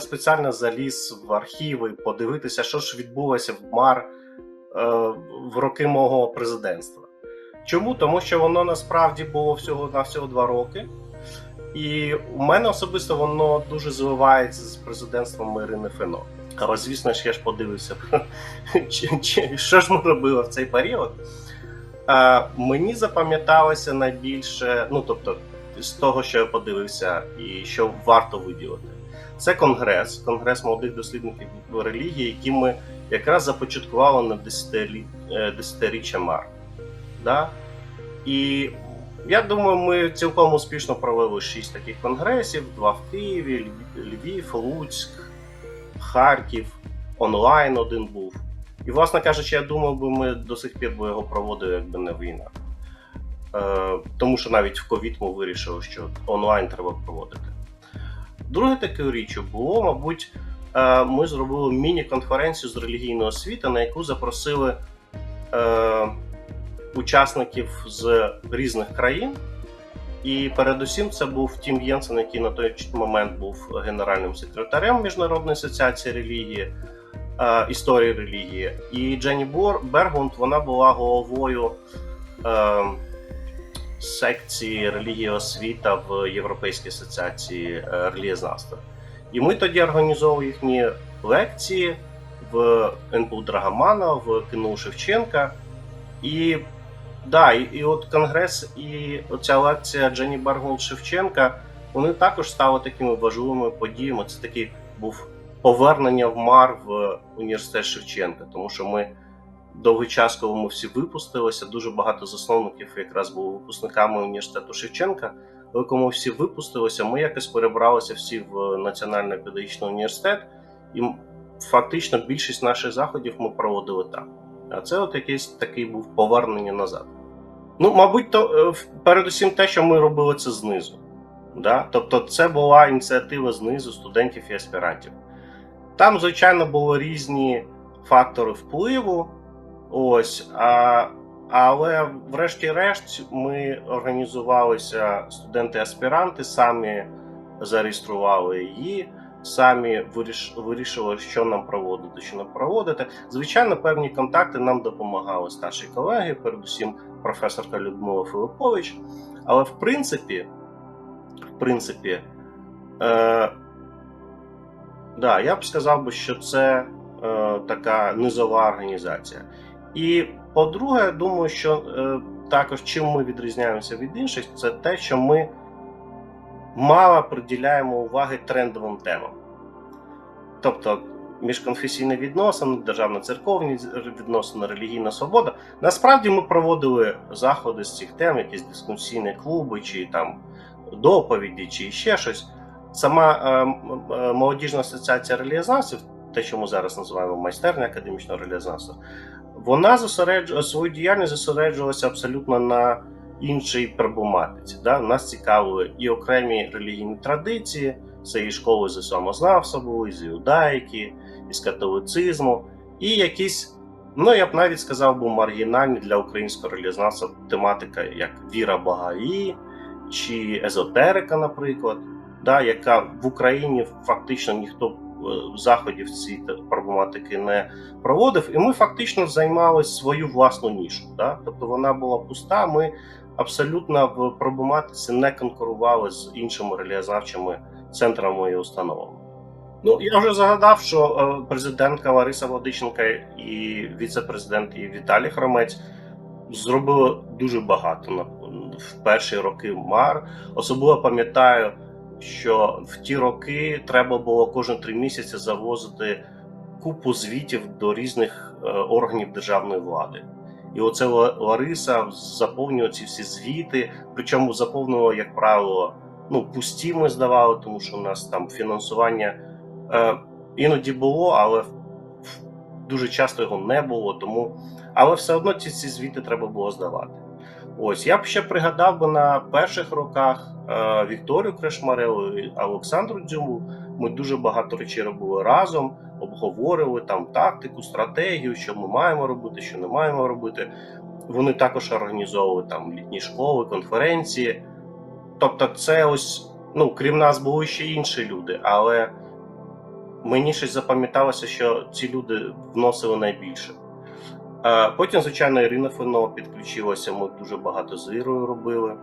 спеціально заліз в архіви подивитися, що ж відбулося в МАР е, в роки мого президентства. Чому? Тому що воно насправді було всього на всього два роки. І у мене особисто воно дуже звивається з президентством Ірини Фено. Але, звісно ж, я ж подивився, що ж ми робили в цей період. А, мені запам'яталося найбільше, ну тобто, з того, що я подивився, і що варто виділити. Це конгрес, конгрес молодих дослідників релігії, який ми якраз започаткували на е, десятиріччя МАР. Да? І я думаю, ми цілком успішно провели шість таких конгресів: два в Києві, Львів, Луцьк, Харків, онлайн один був. І, власне кажучи, я думав би, ми до сих пір би його проводили, якби не війна. Е, тому що навіть в ковід ми вирішили, що онлайн треба проводити. Друге таке річ було, мабуть, е, ми зробили міні-конференцію з релігійної освіти, на яку запросили е, учасників з різних країн. І передусім це був Тім Єнсен, який на той момент був генеральним секретарем Міжнародної асоціації релігії, е, історії релігії. І Дженні Бор Бергунд вона була головою е, секції релігії освіта в Європейській асоціації е, релігієзнавства. І ми тоді організовували їхні лекції в НПУ Драгомана, в КНУ Шевченка. І да, і, і от конгрес, і оця лекція Дженні Баргун Шевченка, вони також стали такими важливими подіями. Це такий був повернення в МАР в університет Шевченка, тому що ми довгий час, коли ми всі випустилися, дуже багато засновників якраз були випускниками університету Шевченка. Але коли ми всі випустилися, ми якось перебралися всі в Національний педагогічний університет, і фактично більшість наших заходів ми проводили там. А це от якийсь такий був повернення назад. Ну, мабуть, то е, передусім те, що ми робили це знизу. Да? Тобто, це була ініціатива знизу студентів і аспірантів. Там, звичайно, були різні фактори впливу. Ось, а, але врешті-решт ми організувалися студенти-аспіранти, самі зареєстрували її, самі виріш, вирішили, що нам проводити, що не проводити. Звичайно, певні контакти нам допомагали старші колеги, передусім професорка Людмила Филиппович. Але в принципі, в принципі, е, да, я б сказав би, що це е, така низова організація. І по-друге, я думаю, що е, також чим ми відрізняємося від інших, це те, що ми мало приділяємо уваги трендовим темам. Тобто міжконфесійні відносини, державно-церковні відносини, релігійна свобода. Насправді ми проводили заходи з цих тем, якісь дискусійні клуби, чи там доповіді, чи ще щось. Сама е, е, молодіжна асоціація релігієзнавців, те, що ми зараз називаємо майстерня академічного релігієзнавства, вона зосереджу свою діяльність зосереджувалася абсолютно на іншій проблематиці. Да? Нас цікавили і окремі релігійні традиції, це і школи з самознавства були, з іудаїки, із католицизму, і якісь, ну я б навіть сказав, би, маргінальні для українського релігієзнавства тематика, як віра Багаї чи езотерика, наприклад, да, яка в Україні фактично ніхто заходів цієї проблематики не проводив, і ми фактично займали свою власну нішу. Да? Тобто вона була пуста. Ми абсолютно в проблематиці не конкурували з іншими релігієзнавчими центрами і установами. Ну, я вже згадав, що е, президентка Лариса Владиченка і віце-президент і Віталій Хромець зробили дуже багато в перші роки МАР. Особливо пам'ятаю, що в ті роки треба було кожен три місяці завозити купу звітів до різних е, органів державної влади. І оце Лариса заповнює ці всі звіти, причому заповнювала, як правило, ну, пусті ми здавали, тому що у нас там фінансування е, іноді було, але дуже часто його не було. Тому, але все одно ці, ці звіти треба було здавати. Ось я б ще пригадав би на перших роках е, Вікторію Крешмареву і Олександру Дзюму. Ми дуже багато речей робили разом, обговорювали там тактику, стратегію, що ми маємо робити, що не маємо робити. Вони також організовували там літні школи, конференції. Тобто, це ось, ну крім нас, були ще інші люди, але мені щось запам'яталося, що ці люди вносили найбільше. Потім, звичайно, Ірина Фенова підключилася. Ми дуже багато з Ірою робили.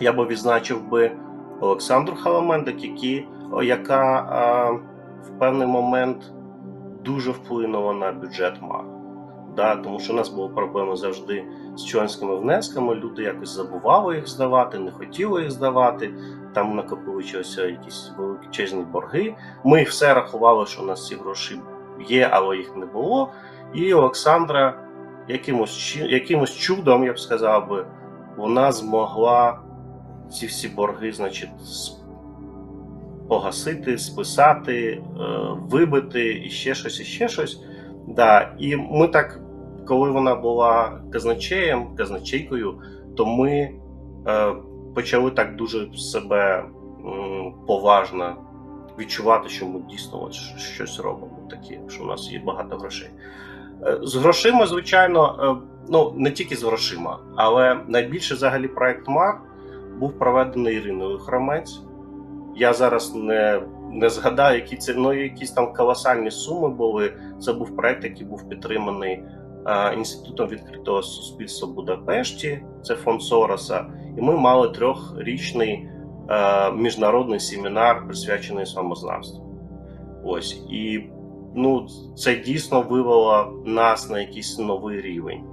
Я би відзначив би Олександру Халамендик, яка в певний момент дуже вплинула на бюджет МАР. Да, тому що у нас були проблеми завжди з членськими внесками. Люди якось забували їх здавати, не хотіли їх здавати. Там накопичилися якісь величезні борги. Ми все рахували, що у нас ці гроші є, але їх не було. І Олександра якимось, якимось чудом, я б сказав би, вона змогла ці всі борги, значить, погасити, списати, е, вибити і ще щось, і ще щось. Да. І ми так, коли вона була казначеєм, казначейкою, то ми е, почали так дуже себе поважно відчувати, що ми дійсно щось робимо таке, що у нас є багато грошей. Е, З грошима, звичайно, е, ну не тільки з грошима, але найбільше взагалі проект МАР був проведений Іриною Хромець. Я зараз не, не згадаю, які це ну, якісь там колосальні суми були. Це був проект, який був підтриманий е, Інститутом відкритого суспільства Будапешті, це фонд Сороса. І ми мали трьохрічний е, міжнародний семінар, присвячений самознавству. Ось і ну, це дійсно вивело нас на якийсь новий рівень.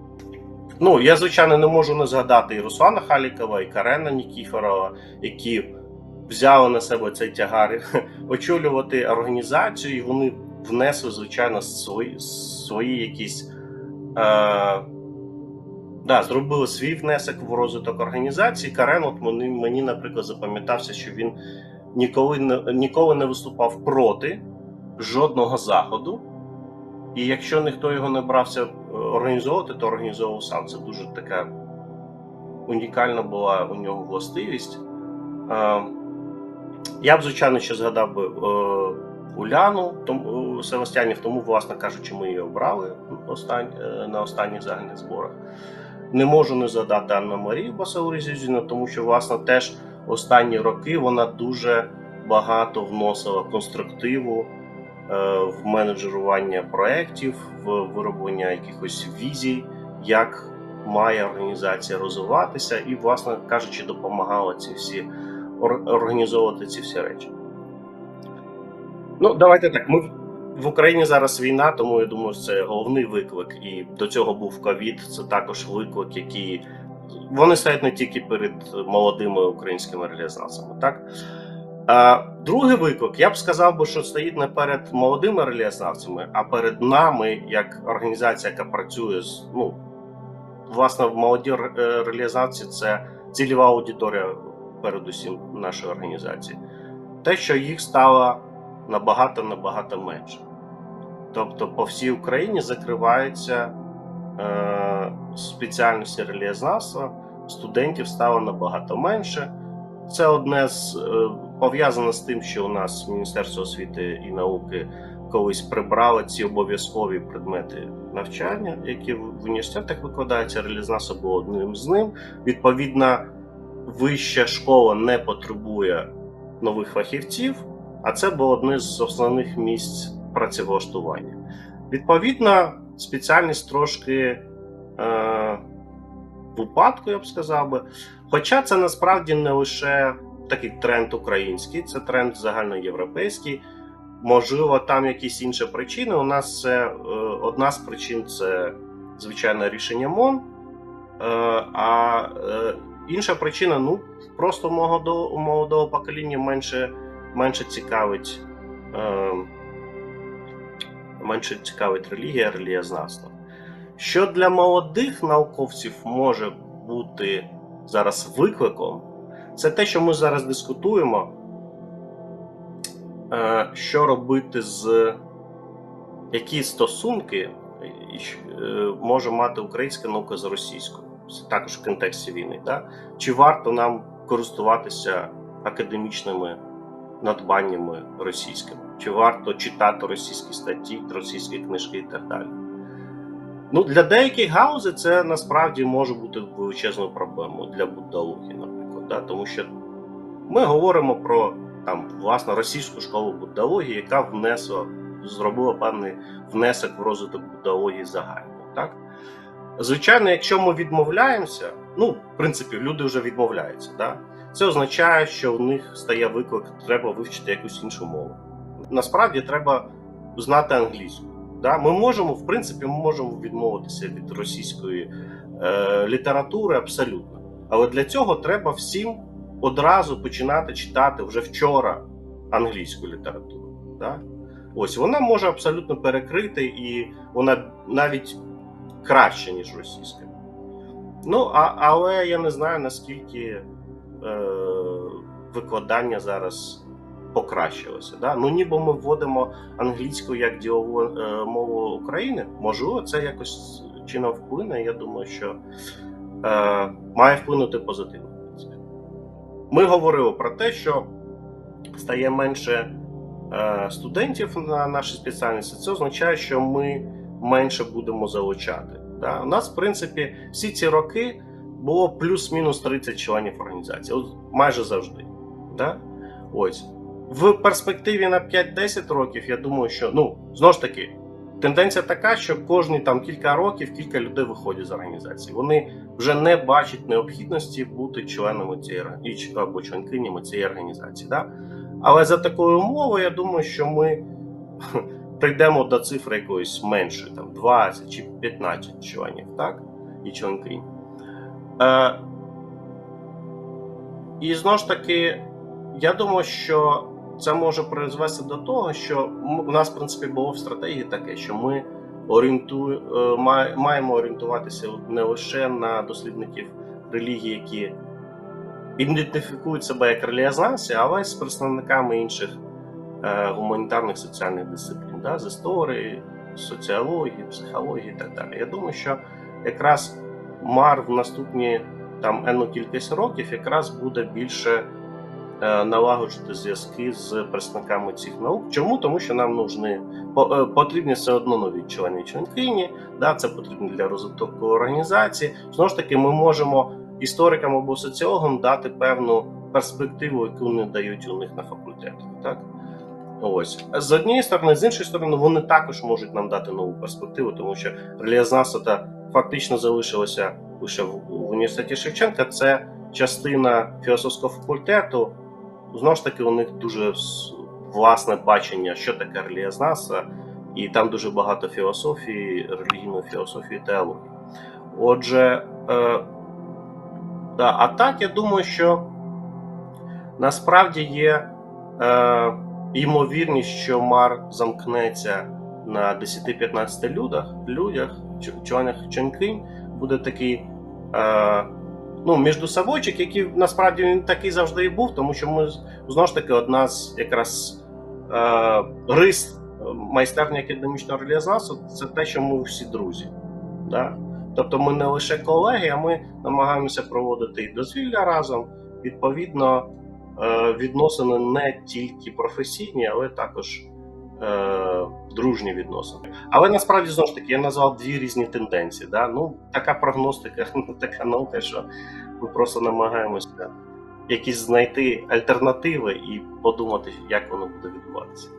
Ну, я, звичайно, не можу не згадати і Руслана Халікова, і Карена Нікіфорова, які взяли на себе цей тягар очолювати організацію, і вони внесли, звичайно, свої, свої якісь. Е, да, зробили свій внесок в розвиток організації. Карен, от мені, мені, наприклад, запам'ятався, що він ніколи не, ніколи не виступав проти жодного заходу. І якщо ніхто його не брався е, організовувати, то організовував сам. Це дуже така унікальна була у нього властивість. Е, Я б, звичайно, ще згадав би е, Уляну Севастянів, тому, власне кажучи, ми її обрали на останніх загальних зборах. Не можу не згадати Анна Марію Басауризюзіну, тому що, власне, теж останні роки вона дуже багато вносила конструктиву в менеджерування проєктів, в вироблення якихось візій, як має організація розвиватися, і, власне кажучи, допомагала ці всі організовувати ці всі речі. Ну, давайте так. Ми в- Україні зараз війна, тому я думаю, це головний виклик. І до цього був ковід. Це також виклик, який вони стоять не тільки перед молодими українськими релізнавцями, так? Другий виклик, я б сказав би, що стоїть не перед молодими релізнавцями, а перед нами, як організація, яка працює з ну, власне, в молоді е, це цільова аудиторія, передусім нашої організації. Те, що їх стало набагато набагато менше. Тобто, по всій Україні закриваються е, спеціальності релієзнавства, студентів стало набагато менше. Це одне з е, пов'язано з тим, що у нас Міністерство освіти і науки колись прибрало ці обов'язкові предмети навчання, які в університетах викладаються. Релізнавство було одним з ним. Відповідно, вища школа не потребує нових фахівців, а це було одне з основних місць працевлаштування. Відповідно, спеціальність трошки е, в упадку, я б сказав би. Хоча це насправді не лише такий тренд український, це тренд загальноєвропейський. Можливо, там якісь інші причини. У нас це е, одна з причин це звичайно рішення МОН. Е, а е, інша причина ну просто молодого, молодого покоління менше, менше цікавить. Менше цікавить релігія, релігієзнавство. Що для молодих науковців може бути зараз викликом, це те, що ми зараз дискутуємо, е, що робити з які стосунки е, може мати українська наука з російською. Це також в контексті війни. Да? Чи варто нам користуватися академічними надбаннями російськими? Чи варто читати російські статті, російські книжки і так далі? Ну, для деяких галузей це насправді може бути величезною проблемою для буддології, Да? Тому що ми говоримо про там власне російську школу буддології, яка внесла, зробила певний внесок в розвиток буддології загально. Так? Звичайно, якщо ми відмовляємося, ну, в принципі, люди вже відмовляються. Да? Це означає, що в них стає виклик, треба вивчити якусь іншу мову. Насправді треба знати англійську. Да? Ми можемо, в принципі, ми можемо відмовитися від російської е, літератури абсолютно. Але для цього треба всім одразу починати читати вже вчора англійську літературу. Да? Ось вона може абсолютно перекрити, і вона навіть краще, ніж російська. Ну, а, але я не знаю, наскільки е, викладання зараз покращилося. Да? Ну, ніби ми вводимо англійську як ділову е, мову України. Можливо, це якось чином вплине. Я думаю, що має вплинути позитивно. Ми говорили про те, що стає менше е, студентів на нашій спеціальності. Це означає, що ми менше будемо залучати. У нас, в принципі, всі ці роки було плюс-мінус 30 членів організації, майже завжди. Ось. В перспективі на 5-10 років, я думаю, що ну, знову ж таки, тенденція така, що кожні там кілька років кілька людей виходять з організації. Вони вже не бачать необхідності бути членами цієї або членкинями цієї організації. Да? Але за такою умовою, я думаю, що ми прийдемо до цифри якоїсь меншої, там 20 чи 15 членів, так? І членкинь. Е, і знову ж таки, я думаю, що це може призвести до того, що у нас, в принципі, було в стратегії таке, що ми орієнту... е, маємо орієнтуватися не лише на дослідників релігії, які ідентифікують себе як релігієзнавці, але й з представниками інших е, гуманітарних соціальних дисциплін, да, з історії, соціології, психології і так далі. Я думаю, що якраз МАР в наступні там енну кількість років якраз буде більше налагоджувати зв'язки з представниками цих наук. Чому? Тому що нам нужні, е, потрібні все одно нові члени членкині, да, це потрібно для розвитку організації. Знову ж таки, ми можемо історикам або соціологам дати певну перспективу, яку не дають у них на факультетах. Так? Ось з однієї сторони, з іншої сторони, вони також можуть нам дати нову перспективу, тому що релігієзнавство та фактично залишилося лише в університеті Шевченка. Це частина філософського факультету. Знову ж таки, у них дуже власне бачення, що таке релігієзнавство, і там дуже багато філософії, релігійної філософії, теології. Отже, е, да, а так я думаю, що насправді є. Е, ймовірність, що Мар замкнеться на 10-15 людях, людях, ч- членах членкинь, буде такий е, ну, міждусавойчик, який насправді він такий завжди і був, тому що ми знову ж таки одна з якраз е, рис е, майстерні академічного релізнавства це те, що ми всі друзі. Да? Тобто ми не лише колеги, а ми намагаємося проводити і дозвілля разом. Відповідно, е, відносини не тільки професійні, але також дружні відносини. Але насправді знову ж таки я назвав дві різні тенденції. Да? Ну, така прогностика, ну, така наука, що ми просто намагаємося якісь знайти альтернативи і подумати, як воно буде відбуватися.